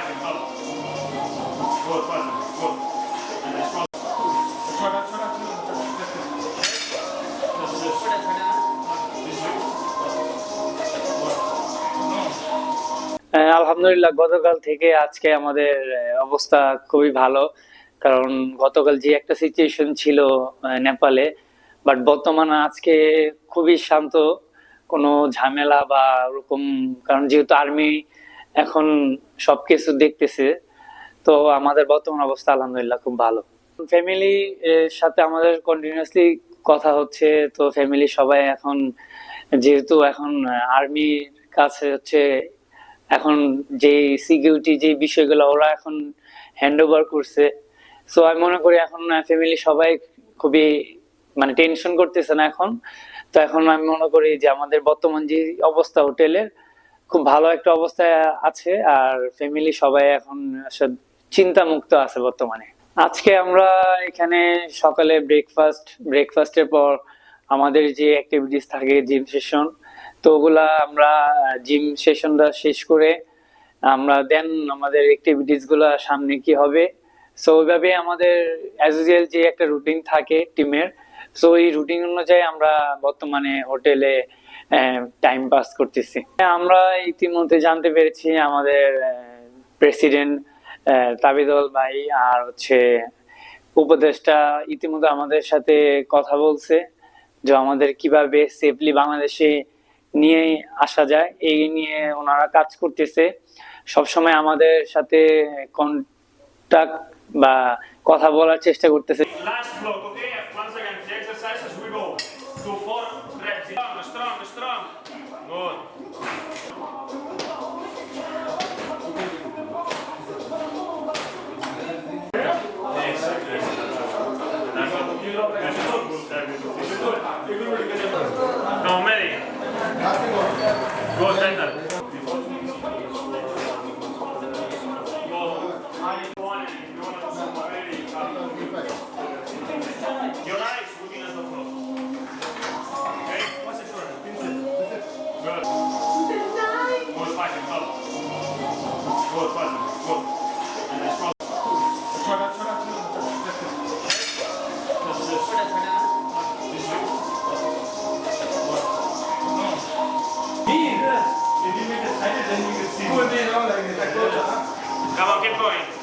fighting color. Good, fighting, good. And they struggle. Try that, try that. আলহামদুলিল্লাহ uh, গতকাল থেকে আজকে আমাদের uh, অবস্থা খুবই ভালো কারণ গতকাল যে একটা সিচুয়েশন ছিল uh, নেপালে বাট বর্তমানে আজকে খুবই শান্ত কোনো ঝামেলা বা ওরকম কারণ যেহেতু আর্মি এখন সবকিছু দেখতেছে। তো আমাদের বর্তমান অবস্থা আলহামদুলিল্লাহ খুব ভালো। ফ্যামিলি সাথে আমাদের কন্টিনিউয়াসলি কথা হচ্ছে। তো ফ্যামিলি সবাই এখন যেহেতু এখন আর্মির কাছে হচ্ছে, এখন যে সিকিউরিটি যে বিষয়গুলো ওরা এখন হ্যান্ড ওভার করছে। সো আমি মনে করি এখন ফ্যামিলি সবাই খুবই মানে টেনশন করতেছে না এখন। তো এখন আমি মনে করি যে আমাদের বর্তমান যে অবস্থা হোটেলের খুব ভালো একটা অবস্থায় আছে আর ফ্যামিলি সবাই এখন চিন্তা মুক্ত আছে বর্তমানে। আজকে আমরা এখানে সকালে ব্রেকফাস্ট ব্রেকফাস্টের পর আমাদের যে অ্যাক্টিভিটিস থাকে জিম সেশন তো ওগুলা আমরা জিম সেশনটা শেষ করে আমরা দেন আমাদের অ্যাক্টিভিটিসগুলা সামনে কি হবে। সো ওইভাবে আমাদের অ্যাজ যে একটা রুটিন থাকে টিমের সো এই রুটিন অনুযায়ী আমরা বর্তমানে হোটেলে টাইম পাস করতেছি। আমরা ইতিমধ্যে জানতে পেরেছি আমাদের প্রেসিডেন্ট তাবিদল ভাই আর হচ্ছে উপদেষ্টা ইতিমধ্যে আমাদের সাথে কথা বলছে যে আমাদের কীভাবে সেফলি বাংলাদেশে নিয়ে আসা যায়। এই নিয়ে ওনারা কাজ করতেছে। সবসময় আমাদের সাথে কন্টাক্ট বা কথা বলার চেষ্টা করতেছে। exercise we go. Do four reps. Strong, strong, strong. Good. No, Mary. Go, tender. You're right. Come on, keep going.